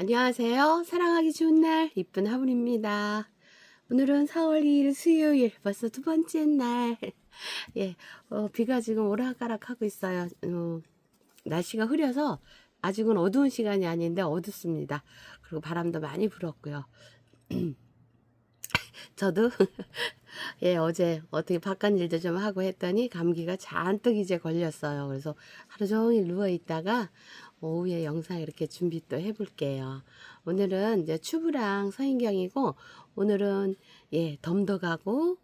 안녕하세요. 사랑하기 좋은 날, 이쁜 하분입니다. 오늘은 4월 2일 수요일, 벌써 두 번째 날. 예, 어, 비가 지금 오락가락 하고 있어요. 어, 날씨가 흐려서 아직은 어두운 시간이 아닌데 어둡습니다. 그리고 바람도 많이 불었고요. 저도 예 어제 어떻게 바깥 일도 좀 하고 했더니 감기가 잔뜩 이제 걸렸어요. 그래서 하루 종일 누워 있다가 오후에 영상 이렇게 준비 또 해볼게요. 오늘은 이제 추부랑 서인경이고 오늘은 예 덤도 가고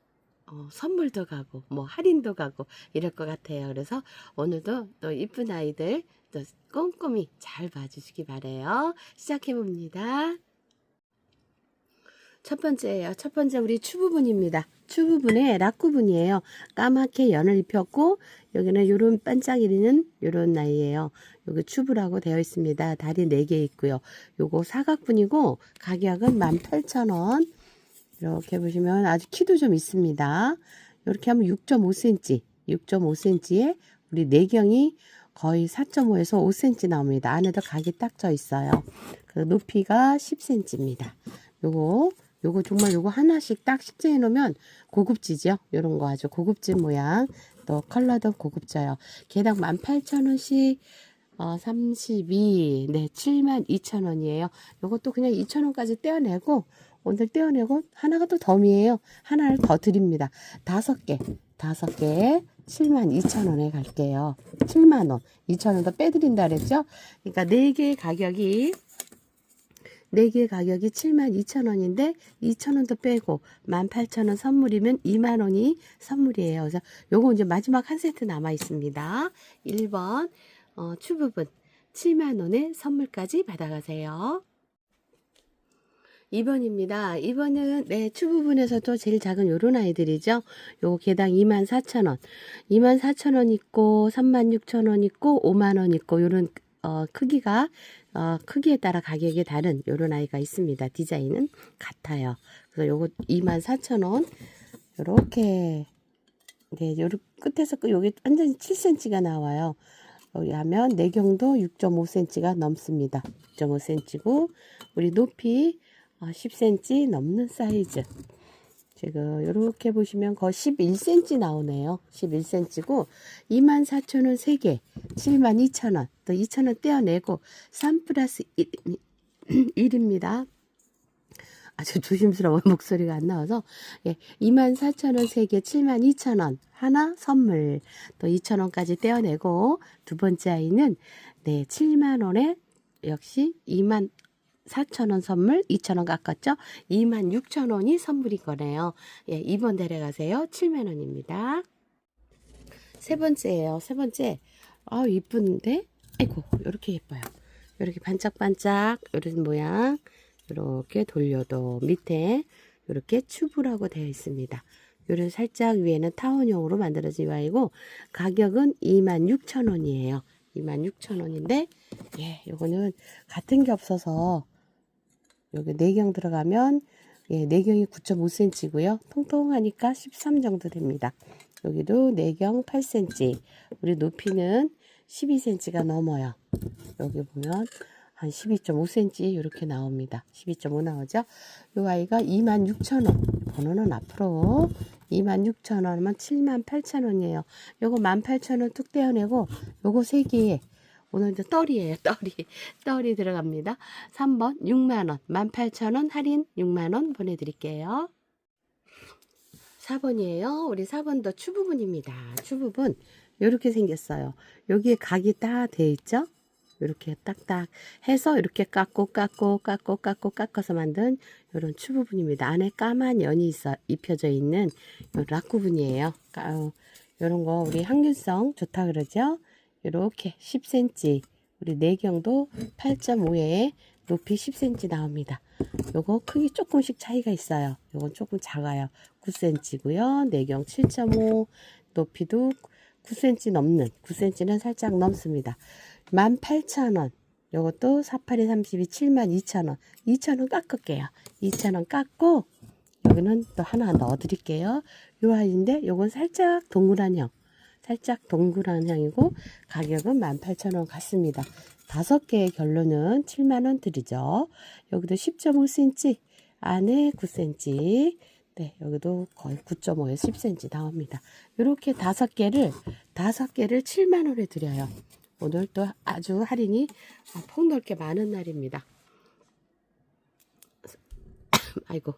어, 선물도 가고 뭐 할인도 가고 이럴 것 같아요. 그래서 오늘도 또 이쁜 아이들 또 꼼꼼히 잘 봐주시기 바래요. 시작해 봅니다. 첫 번째예요. 첫 번째 우리 추부분입니다. 추부분의 락구분이에요. 까맣게 연을 입혔고 여기는 요런 반짝이는 요런 나이예요. 여기 추부라고 되어 있습니다. 다리 4개 있고요. 요거 사각분이고 가격은 18,000원. 이렇게 보시면 아주 키도 좀 있습니다. 이렇게 하면 6.5cm, 6.5cm에 우리 내경이 거의 4.5에서 5cm 나옵니다. 안에도 각이 딱 져 있어요. 그 높이가 10cm입니다. 요거 요거 정말 요거 하나씩 딱 식재해 놓으면 고급지죠. 요런 거 아주 고급진 모양. 또 컬러도 고급져요. 개당 18,000원씩 어, 32, 네, 72,000원이에요. 요것도 그냥 2,000원까지 떼어내고, 오늘 떼어내고, 하나가 또 덤이에요. 하나를 더 드립니다. 다섯 개, 다섯 개에 72,000원에 갈게요. 7만원. 2,000원 더 빼드린다 그랬죠? 그러니까 네 개의 가격이 4개 가격이 72,000원인데 2,000원 더 빼고 18,000원 선물이면 2만원이 선물이에요. 그래서 요거 이제 마지막 한 세트 남아 있습니다. 1번 어, 추부분 7만원의 선물까지 받아가세요. 2번입니다. 2번은 네, 추부분에서도 제일 작은 요런 아이들이죠. 요거 개당 24,000원. 24,000원 있고 36,000원 있고 5만원 있고 요런 어, 크기가 어, 크기에 따라 가격이 다른 요런 아이가 있습니다. 디자인은 같아요. 그래서 요거 24,000원 요렇게 네, 요렇게 끝에서 끝 여기 완전히 7cm가 나와요. 여기 하면 내경도 6.5cm가 넘습니다. 6.5cm고 우리 높이 어, 10cm 넘는 사이즈. 지금 이렇게 보시면 거의 11cm 나오네요. 11cm고 24,000원 3개, 72,000원, 또 2,000원 떼어내고 3 플러스 1, 1입니다. 아주 조심스러운 목소리가 안 나와서 예, 24,000원 3개 72,000원 하나 선물 또 2,000원까지 떼어내고 두 번째 아이는 네 7만원에 역시 2만 4,000원 선물 2,000원 깎았죠? 26,000원이 선물인 거네요. 예, 2번 데려가세요. 7만원입니다. 세 번째예요. 세 번째. 아 이쁜데? 아이고 이렇게 예뻐요. 이렇게 반짝반짝 이런 모양 이렇게 돌려도 밑에 이렇게 튜브라고 되어 있습니다. 요런 살짝 위에는 타원형으로 만들어진 아이고 가격은 26,000원이에요. 26,000원인데 예, 요거는 같은 게 없어서 여기 내경 들어가면 예, 내경이 9.5cm고요. 통통하니까 13 정도 됩니다. 여기도 내경 8cm. 우리 높이는 12cm가 넘어요. 여기 보면 한 12.5cm 이렇게 나옵니다. 12.5 나오죠? 이 아이가 26,000원. 번호는 앞으로 26,000원이면 78,000원이에요. 요거 18,000원 툭 떼어내고 요거 3개에 오늘 이제 떨이에요. 떨이. 떨이 들어갑니다. 3번 6만원. 18,000원 할인 6만원 보내드릴게요. 4번이에요. 우리 4번도 추부분입니다. 추부분. 이렇게 생겼어요. 여기에 각이 다돼 있죠? 이렇게 딱딱 해서 이렇게 깎고 깎고 깎고 깎고 깎아서 만든 이런 추부분입니다. 안에 까만 연이 있어 입혀져 있는 락구분이에요. 이런 거 우리 항균성 좋다 그러죠? 이렇게 10cm 우리 내경도 8.5에 높이 10cm 나옵니다. 요거 크기 조금씩 차이가 있어요. 요건 조금 작아요. 9cm고요. 내경 7.5 높이도 9cm 넘는 9cm는 살짝 넘습니다. 18,000원. 요것도 48에 32 72,000원. 2,000원 깎을게요. 2,000원 깎고 여기는 또 하나 넣어 드릴게요. 요 아이인데 요건 살짝 동그란 형. 살짝 동그란 형이고 가격은 18,000원 같습니다. 다섯 개의 결론은 7만원 드리죠. 여기도 10.5cm, 안에 9cm, 네, 여기도 거의 9.5에서 10cm 나옵니다. 이렇게 다섯 개를, 다섯 개를 7만원에 드려요. 오늘 또 아주 할인이 폭넓게 많은 날입니다. 아이고,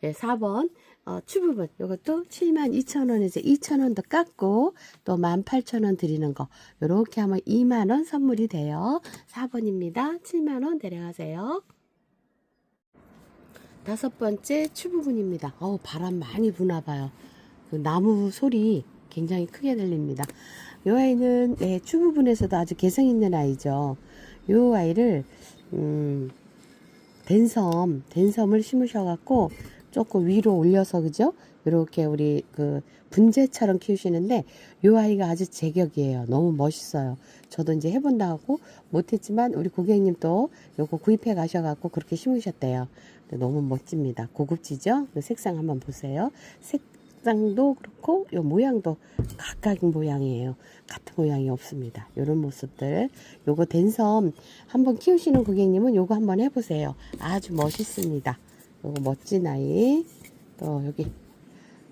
네, 4번, 어, 추부분. 이것도 72,000원에서 2,000원 더 깎고, 또 18,000원 드리는 거. 요렇게 하면 2만원 선물이 돼요. 4번입니다. 7만원 대량하세요. 다섯 번째 추부분입니다. 어우, 바람 많이 부나 봐요. 그 나무 소리 굉장히 크게 들립니다. 이 아이는 네, 추부분에서도 아주 개성 있는 아이죠. 이 아이를 음, 댄섬, 댄섬을 심으셔갖고 조금 위로 올려서 그죠? 이렇게 우리 그 분재처럼 키우시는데 이 아이가 아주 제격이에요. 너무 멋있어요. 저도 이제 해본다고 못했지만 우리 고객님도 요거 구입해 가셔갖고 그렇게 심으셨대요. 너무 멋집니다. 고급지죠? 그 색상 한번 보세요. 색상도 그렇고 요 모양도 각각 모양이에요. 같은 모양이 없습니다. 요런 모습들. 요거 댄섬 한번 키우시는 고객님은 요거 한번 해보세요. 아주 멋있습니다. 요거 멋진 아이. 또 여기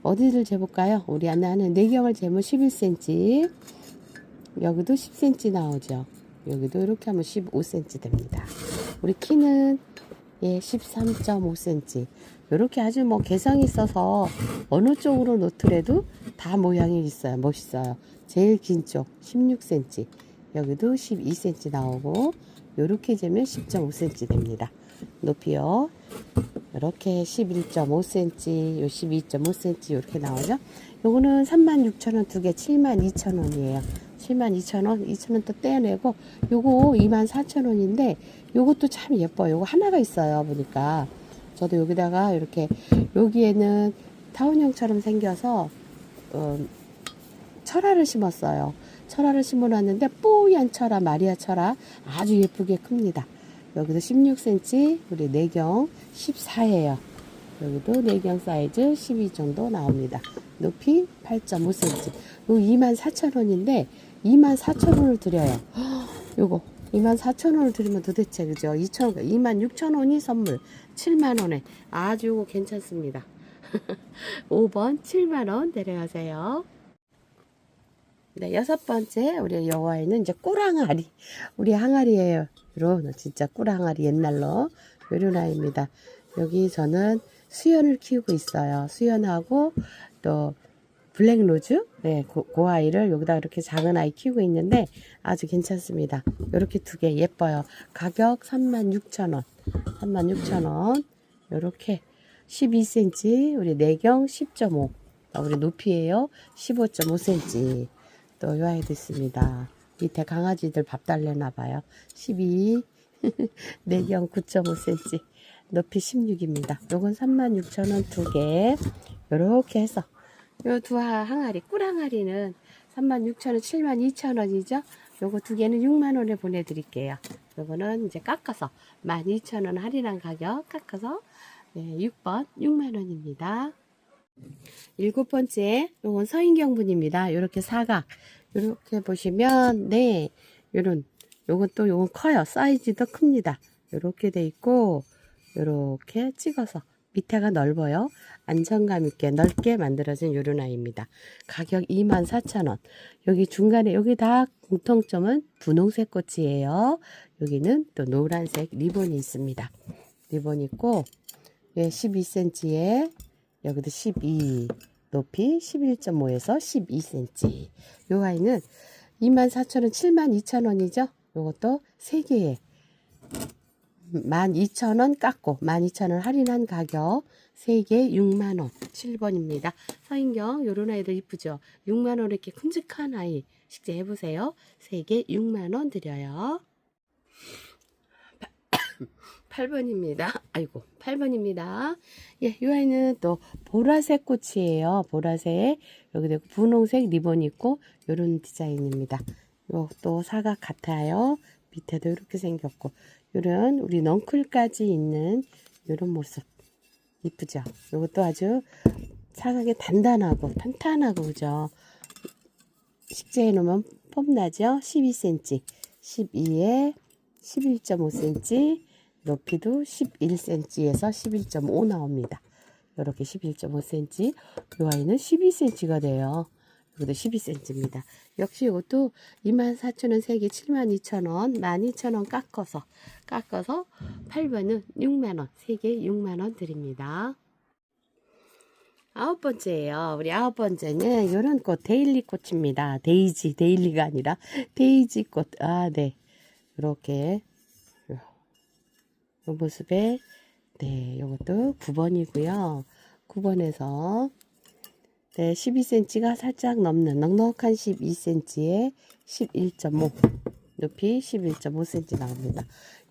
어디를 재볼까요? 우리 안나는 내경을 재면 11cm. 여기도 10cm 나오죠. 여기도 이렇게 하면 15cm 됩니다. 우리 키는 예, 13.5cm. 이렇게 아주 뭐 개성이 있어서 어느 쪽으로 놓더라도 다 모양이 있어요. 멋있어요. 제일 긴 쪽 16cm. 여기도 12cm 나오고 이렇게 재면 10.5cm 됩니다. 높이요. 이렇게 11.5cm, 요 12.5cm 이렇게 나오죠. 요거는 36,000원 두 개 72,000원이에요. 72,000원, 2,000원 또 떼어내고 요거 24,000원인데 요것도 참 예뻐요. 요거 하나가 있어요. 보니까 저도 여기다가 이렇게 여기에는 타운형처럼 생겨서 어, 철화를 심었어요. 철화를 심어놨는데 뽀얀 철화, 마리아 철화 아주 예쁘게 큽니다. 여기도 16cm, 우리 내경 14예요. 여기도 내경 사이즈 12 정도 나옵니다. 높이 8.5cm. 요 24,000원인데 24,000원을 드려요. 요거 24,000원을 드리면 도대체 그죠? 2,000원, 26,000원이 선물. 7만원에 아주 괜찮습니다. 5번 7만원 내려가세요. 네, 여섯 번째 우리 여와이는 이제 꿀항아리. 우리 항아리예요. 이런 진짜 꿀항아리 옛날로 요런 아이입니다. 여기 저는 수연을 키우고 있어요. 수연하고 또 블랙로즈 네, 그, 그 아이를 여기다 이렇게 작은 아이 키우고 있는데 아주 괜찮습니다. 이렇게 두 개 예뻐요. 가격 36,000원. 36,000원. 이렇게 12cm 우리 내경 10.5. 우리 높이에요. 15.5cm. 또 요 아이도 있습니다. 밑에 강아지들 밥 달래나 봐요. 12. 내경 9.5cm. 높이 16입니다. 요건 36,000원 두 개. 요렇게 해서 요 두 항아리, 꿀항아리는 36,000원, 72,000원이죠. 요거 두 개는 6만원에 보내드릴게요. 요거는 이제 깎아서 12,000원 할인한 가격 깎아서 네, 6번 6만원입니다. 일곱 번째, 요건 서인경 분입니다. 요렇게 사각. 요렇게 보시면, 네, 요런, 요건 또, 요건 커요. 사이즈도 큽니다. 요렇게 돼 있고, 요렇게 찍어서 밑에가 넓어요. 안정감 있게 넓게 만들어진 요런 아이입니다. 가격 24,000원. 여기 중간에 여기 다 공통점은 분홍색 꽃이에요. 여기는 또 노란색 리본이 있습니다. 리본 있고 예, 12cm에 여기도 12 높이 11.5에서 12cm. 요 아이는 24,000원, 72,000원이죠. 요것도 3개에 12,000원 깎고 12,000원 할인한 가격 3개 6만원 7번입니다. 서인경 요런 아이들 이쁘죠? 6만원 이렇게 큼직한 아이 식재 해보세요. 3개 6만원 드려요. 8번입니다. 아이고 8번입니다. 예, 이 아이는 또 보라색 꽃이에요. 보라색 여기도 분홍색 리본 있고 요런 디자인입니다. 요또 사각 같아요. 밑에도 이렇게 생겼고 요런 우리 넝쿨까지 있는 요런 모습 이쁘죠? 요것도 아주 사각이 단단하고 탄탄하고 그죠? 식재해 놓으면 폼나죠? 12cm 12에 11.5cm, 높이도 11cm에서 11.5 나옵니다. 이렇게 11.5cm, 이 아이는 12cm가 돼요. 이것도 12cm입니다. 역시 이것도 24,000원 3개 72,000원, 12,000원 깎아서 깎아서 8번은 6만원, 3개 6만원 드립니다. 아홉 번째예요. 우리 아홉 번째는 이런 꽃 데일리 꽃입니다. 데이지 데일리가 아니라 데이지 꽃. 아 네. 이렇게 이 모습에 네 이것도 9번이고요. 9번에서 네 12cm가 살짝 넘는 넉넉한 12cm에 11.5 높이 11.5cm 나옵니다.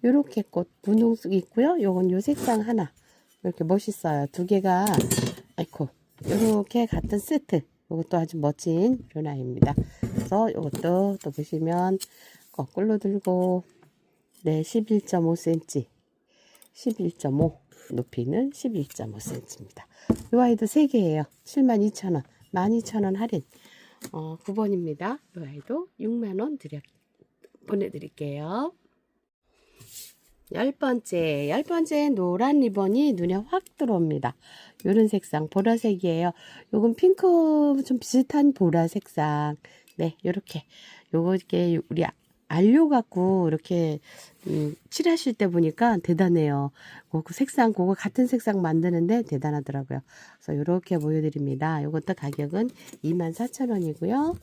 이렇게 꽃 분홍색 있고요. 요건 요 색상 하나 이렇게 멋있어요. 두 개가 아이코 이렇게 같은 세트 이것도 아주 멋진 변화입니다. 그래서 이것도 또 보시면 거꾸로 들고 네 11.5cm 11.5 높이는 11.5cm입니다. 이 아이도 3개예요. 72,000원 12,000원 할인 어, 9번입니다. 이 아이도 6만원 드려 보내드릴게요. 열 번째, 열 번째 노란 리본이 눈에 확 들어옵니다. 요런 색상, 보라색이에요. 요건 핑크 좀 비슷한 보라 색상. 네, 요렇게. 요거 이렇게 우리 알료 갖고 이렇게 음, 칠하실 때 보니까 대단해요. 그 색상, 그거 같은 색상 만드는데 대단하더라고요. 그래서 요렇게 보여드립니다. 요것도 가격은 24,000원이고요.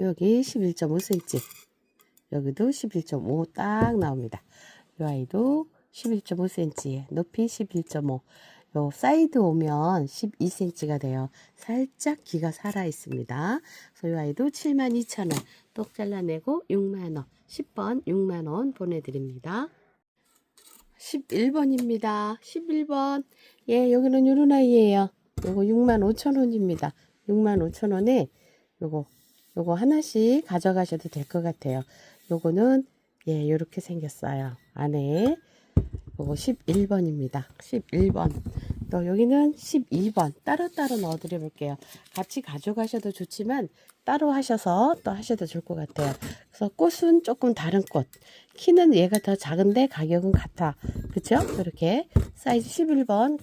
여기 11.5cm. 여기도 11.5 딱 나옵니다. 이 아이도 11.5cm, 높이 11.5. 요 사이드 오면 12cm가 돼요. 살짝 기가 살아 있습니다. 그래서 이 아이도 72,000원. 똑 잘라내고 6만원. 10번 6만원 보내드립니다. 11번입니다. 11번. 예, 여기는 요런 아이예요. 요거 65,000원입니다. 65,000원에 요거 요거 하나씩 가져가셔도 될 것 같아요. 요거는 예, 요렇게 생겼어요. 안에 요거 11번입니다. 11번. 또 여기는 12번. 따로따로 넣어 드려 볼게요. 같이 가져가셔도 좋지만 따로 하셔서 또 하셔도 좋을 것 같아요. 그래서 꽃은 조금 다른 꽃. 키는 얘가 더 작은데 가격은 같아. 그쵸? 이렇게 사이즈 11번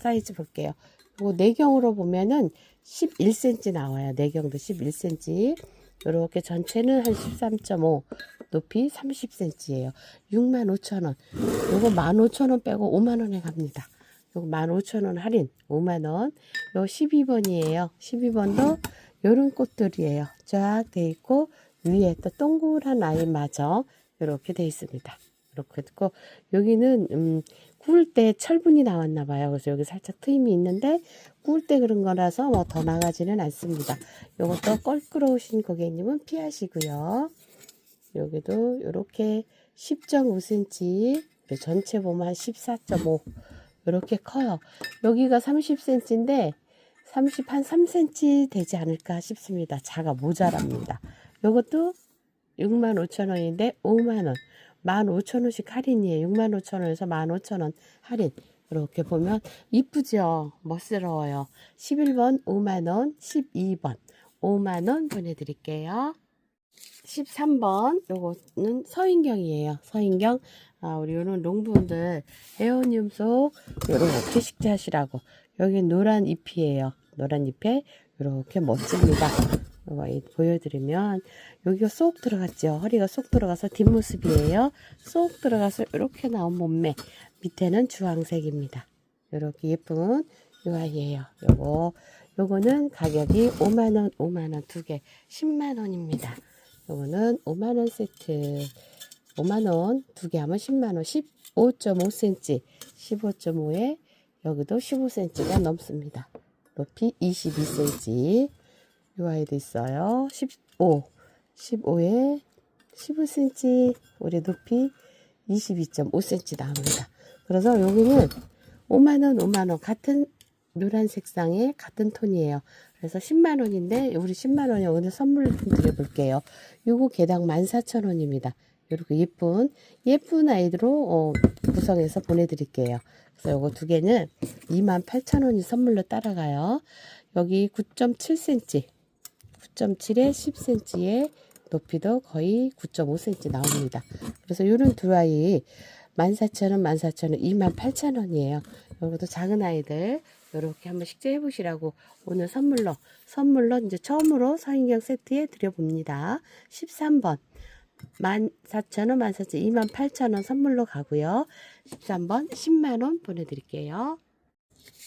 사이즈 볼게요. 요거 내경으로 보면은 11cm 나와요. 내경도 11cm. 이렇게 전체는 한 13.5 높이 30cm예요. 65,000원. 요거 15,000원 빼고 5만원에 갑니다. 요거 15,000원 할인 5만원. 요 12번이에요. 12번도 요런 꽃들이에요. 쫙 돼 있고 위에 또 동그란 아이마저 이렇게 돼 있습니다. 이렇게 있고 여기는 음, 구울 때 철분이 나왔나 봐요. 그래서 여기 살짝 트임이 있는데 구울 때 그런 거라서 뭐 더 나가지는 않습니다. 요것도 껄끄러우신 고객님은 피하시고요. 여기도 이렇게 10.5cm 전체 보면 한 14.5 이렇게 커요. 여기가 30cm인데 30 한 3cm 되지 않을까 싶습니다. 자가 모자랍니다. 요것도 65,000원인데 5만원 15,000원씩 할인이에요. 65,000원에서 15,000원 할인. 이렇게 보면 이쁘죠? 멋스러워요. 11번 5만원, 12번 5만원 보내드릴게요. 13번 요거는 서인경이에요. 서인경 아, 우리 요런 롱분들 에어늄 속 요렇게 식재하시라고 여기 노란 잎이에요. 노란 잎에 이렇게 멋집니다. 보여드리면 여기가 쏙 들어갔죠. 허리가 쏙 들어가서 뒷모습이에요. 쏙 들어가서 이렇게 나온 몸매 밑에는 주황색입니다. 이렇게 예쁜 요 아이예요. 요거 요거는 가격이 5만원 5만원 두개 10만원입니다. 요거는 5만원 세트 5만원 두 개 하면 10만원 15.5cm 15.5에 여기도 15cm가 넘습니다. 높이 22cm 요 아이도 있어요. 15 15에 15cm 우리 높이 22.5cm 나옵니다. 그래서 여기는 5만원 5만원 같은 노란 색상의 같은 톤이에요. 그래서 10만원인데 우리 10만원에 오늘 선물 좀 드려볼게요. 요거 개당 14,000원입니다. 이렇게 예쁜 예쁜 아이들로 어, 구성해서 보내드릴게요. 그래서 요거 두 개는 28,000원이 선물로 따라가요. 여기 9.7cm 9.7에 10cm에 높이도 거의 9.5cm 나옵니다. 그래서 이런 두 아이 14,000원, 14,000원, 28,000원이에요. 요것도 작은 아이들 이렇게 한번 식재해 보시라고 오늘 선물로 선물로 이제 처음으로 서인경 세트에 드려봅니다. 13번 14,000원, 14,000원, 28,000원 선물로 가고요. 13번 10만원 보내드릴게요.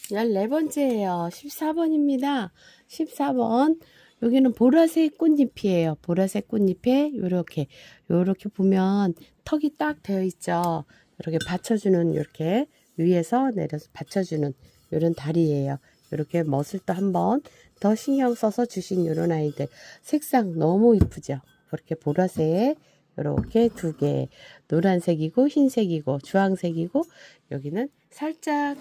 14번째예요. 14번입니다. 14번 여기는 보라색 꽃잎이에요. 보라색 꽃잎에 요렇게 요렇게 보면 턱이 딱 되어 있죠. 이렇게 받쳐주는 이렇게 위에서 내려서 받쳐주는 요런 다리예요. 이렇게 멋을 또 한번 더 신경 써서 주신 요런 아이들 색상 너무 이쁘죠. 그렇게 보라색 이렇게 두 개 노란색이고 흰색이고 주황색이고 여기는 살짝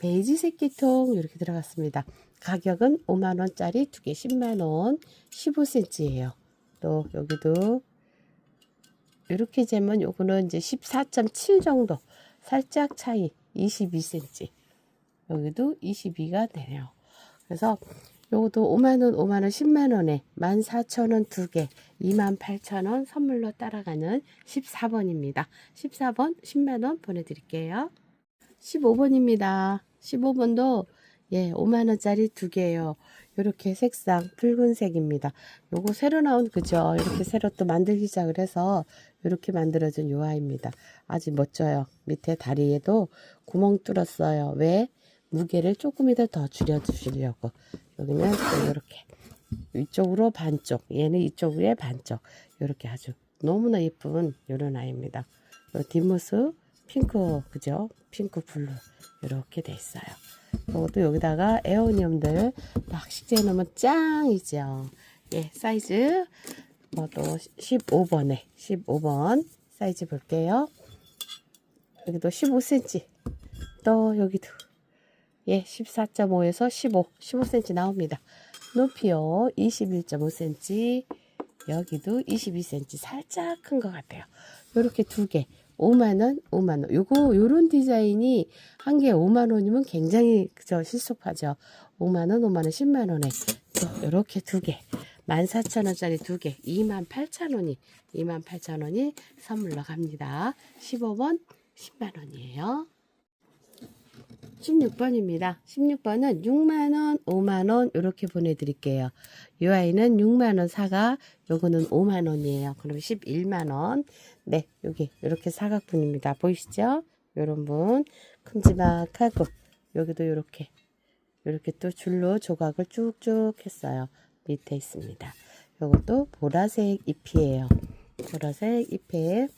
베이지색 계통 이렇게 들어갔습니다. 가격은 5만원짜리 두 개 10만원 15cm예요. 또 여기도 이렇게 재면 요거는 이제 14.7 정도 살짝 차이 22cm 여기도 22가 되네요. 그래서 요것도 5만원, 5만원, 10만원에 14,000원 두 개, 28,000원 선물로 따라가는 14번입니다. 14번 10만원 보내드릴게요. 15번입니다. 15번도 예, 5만원짜리 두 개예요. 요렇게 색상 붉은색입니다. 요거 새로 나온 그죠? 이렇게 새로 또 만들기 시작을 해서 이렇게 만들어진 요 아이입니다. 아주 멋져요. 밑에 다리에도 구멍 뚫었어요. 왜? 무게를 조금이더 더 줄여주시려고. 여기는 이렇게 이쪽으로 반쪽, 얘는 이쪽에 반쪽. 이렇게 아주 너무나 예쁜 이런 아이입니다. 요 뒷모습 핑크 그죠? 핑크 블루 이렇게 돼 있어요. 이것도 여기다가 에어니엄들 딱 식재해 놓으면 짱이죠. 예, 사이즈 뭐 또 15번에 15번 사이즈 볼게요. 여기도 15cm. 또 여기도 예, 14.5에서 15, 15cm 나옵니다. 높이요 21.5cm. 여기도 22cm 살짝 큰 것 같아요. 이렇게 두 개. 5만원, 5만원. 요거, 요런 디자인이 한 개에 5만원이면 굉장히, 그저 실속하죠. 5만원, 5만원, 10만원에. 또, 요렇게 두 개. 14,000원짜리 두 개. 28,000원이, 28,000원이 선물로 갑니다. 15번, 10만원이에요. 16번입니다. 16번은 6만원, 5만원 이렇게 보내드릴게요. 이 아이는 6만원 사가 요거는 5만원이에요. 그럼 11만원. 네, 여기 이렇게 사각분입니다. 보이시죠? 요런 분 큼지막하고 여기도 이렇게 이렇게 또 줄로 조각을 쭉쭉 했어요. 밑에 있습니다. 요것도 보라색 잎이에요. 보라색 잎에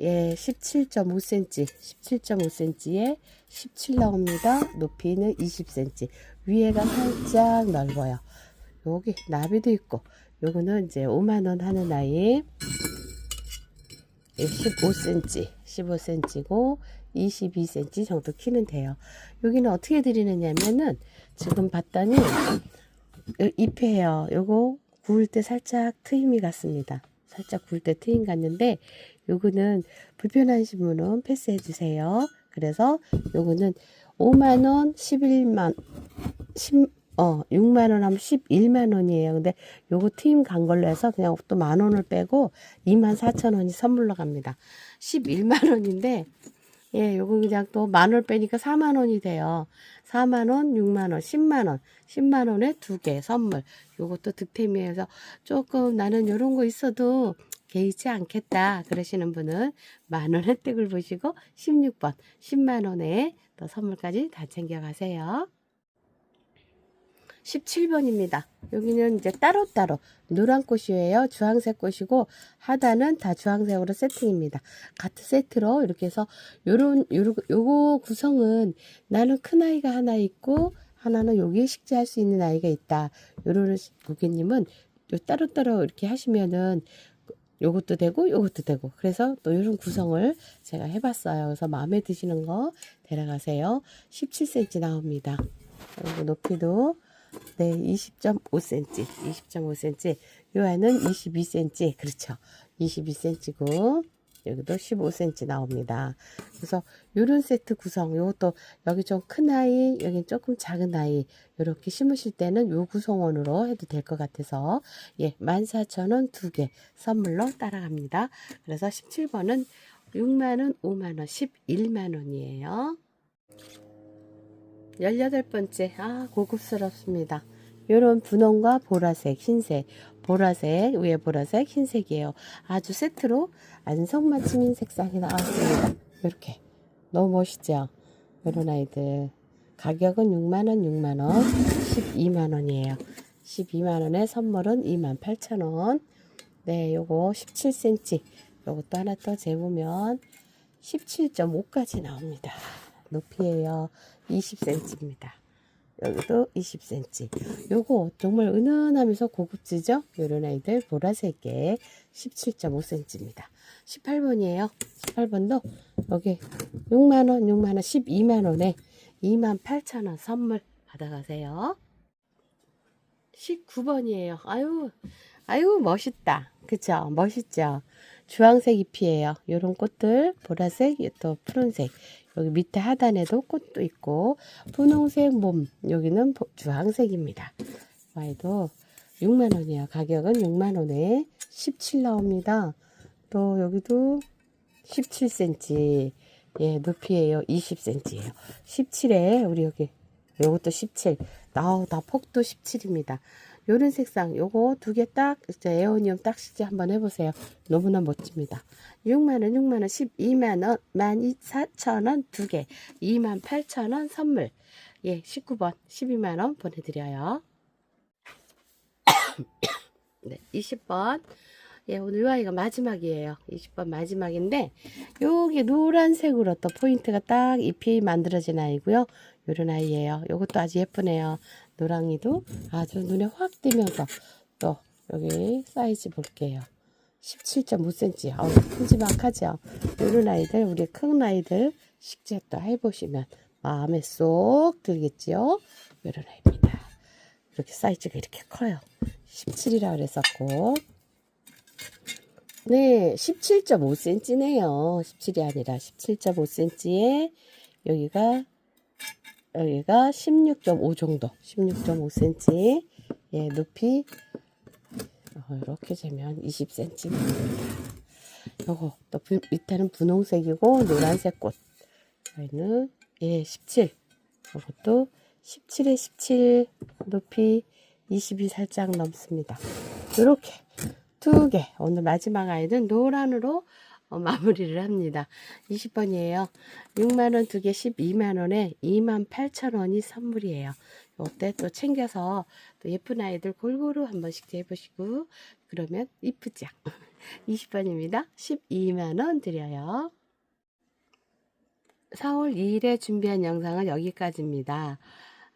예, 17.5cm, 17.5cm에 17 나옵니다. 높이는 20cm. 위에가 살짝 넓어요. 여기 나비도 있고, 요거는 이제 5만원 하는 아이. 15cm, 15cm고 22cm 정도 키는 돼요. 여기는 어떻게 드리느냐면은 지금 봤더니 잎이에요. 요거 구울 때 살짝 트임이 같습니다. 살짝 구울 때 트임 같는데 요거는 불편하신 분은 패스해 주세요. 그래서 요거는 5만원, 11만, 10, 어, 6만원 하면 11만원이에요. 근데 요거 팀간 걸로 해서 그냥 또 만원을 빼고 2만 4천원이 선물로 갑니다. 11만원인데, 예, 요거 그냥 또 만원 빼니까 4만원이 돼요. 4만원, 6만원, 10만원, 10만원에 두 개 선물. 요것도 득템이어서 조금 나는 요런 거 있어도 개의치 않겠다 그러시는 분은 만원 혜택을 보시고 16번 10만원에 또 선물까지 다 챙겨가세요. 17번입니다. 여기는 이제 따로따로 노란 꽃이에요. 주황색 꽃이고 하단은 다 주황색으로 세팅입니다. 같은 세트로 이렇게 해서 요런 요런 요거 구성은 나는 큰 아이가 하나 있고 하나는 여기에 식재할 수 있는 아이가 있다. 요런 고객님은 요 따로따로 이렇게 하시면은 요것도 되고 요것도 되고 그래서 또 이런 구성을 제가 해봤어요. 그래서 마음에 드시는 거 데려가세요. 17cm 나옵니다. 그리고 높이도 네 20.5cm 20.5cm 요 안은 22cm 그렇죠 22cm고 여기도 15cm 나옵니다. 그래서 요런 세트 구성, 요것도 여기 좀 큰 아이, 여기 조금 작은 아이, 이렇게 심으실 때는 요 구성원으로 해도 될 것 같아서, 예, 14,000원 두 개 선물로 따라갑니다. 그래서 17번은 6만원, 5만원, 11만원이에요. 18번째, 아, 고급스럽습니다. 요런 분홍과 보라색, 흰색, 보라색, 위에 보라색, 흰색이에요. 아주 세트로 안성맞춤인 색상이 나왔습니다. 이렇게. 너무 멋있죠? 요런 아이들. 가격은 6만원, 6만원, 12만원이에요. 12만원에 선물은 28,000원. 네, 요거 17cm. 요것도 하나 더 재보면 17.5까지 나옵니다. 높이에요. 20cm입니다. 여기도 20cm. 요거 정말 은은하면서 고급지죠? 요런 아이들 보라색에 17.5cm입니다. 18번이에요. 18번도 여기 6만원, 6만원, 12만원에 28,000원 선물 받아가세요. 19번이에요. 아유, 아유, 멋있다. 그쵸? 멋있죠? 주황색 잎이에요. 요런 꽃들, 보라색, 또 푸른색. 여기 밑에 하단에도 꽃도 있고, 분홍색 몸, 여기는 보- 주황색입니다. 와이도 6만원이에요. 가격은 6만원에 17 나옵니다. 또 여기도 17cm. 예, 높이에요. 20cm예요. 17에 우리 여기 요것도 17. 나우 다 폭도 17입니다. 요런 색상 요거 두 개딱 에어니움 딱 시제 한번 해보세요. 너무나 멋집니다. 6만원, 6만원, 12만원, 14,000원 두 개, 28,000원 선물. 예, 19번 12만원 보내드려요. 네, 20번. 예, 오늘 이 아이가 마지막이에요. 20번 마지막인데, 요게 노란색으로 또 포인트가 딱 잎이 만들어진 아이고요. 요런 아이예요. 요것도 아주 예쁘네요. 노랑이도 아주 눈에 확 띄면서 또 여기 사이즈 볼게요. 17.5cm. 어우, 큼지막하죠? 요런 아이들, 우리 큰 아이들 식재 또 해보시면 마음에 쏙 들겠지요? 요런 아이입니다. 이렇게 사이즈가 이렇게 커요. 17이라 그랬었고. 네, 17.5cm네요. 17이 아니라 17.5cm에 여기가 여기가 16.5 정도, 16.5cm. 예, 높이 어, 이렇게 재면 20cm입니다. 요거 또 부, 밑에는 분홍색이고 노란색 꽃. 여기는 예, 17. 이것도 17에 17 높이 20이 살짝 넘습니다. 이렇게 두 개. 오늘 마지막 아이는 노란으로 어, 마무리를 합니다. 20번이에요. 6만원 두 개 12만원에 28,000원이 선물이에요. 이때 또 챙겨서 또 예쁜 아이들 골고루 한 번씩 해보시고 그러면 이쁘죠. 20번입니다. 12만원 드려요. 4월 2일에 준비한 영상은 여기까지입니다.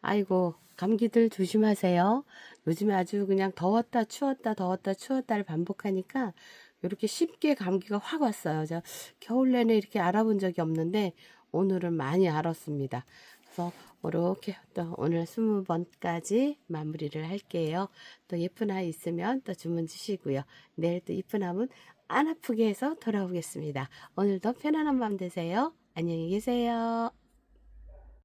아이고, 감기들 조심하세요. 요즘에 아주 그냥 더웠다, 추웠다, 더웠다, 추웠다를 반복하니까 이렇게 쉽게 감기가 확 왔어요. 저 겨울 내내 이렇게 알아본 적이 없는데 오늘은 많이 알았습니다. 그래서 이렇게 또 오늘 20번까지 마무리를 할게요. 또 예쁜 아이 있으면 또 주문 주시고요. 내일 또 이쁜 아이는 안 아프게 해서 돌아오겠습니다. 오늘도 편안한 밤 되세요. 안녕히 계세요.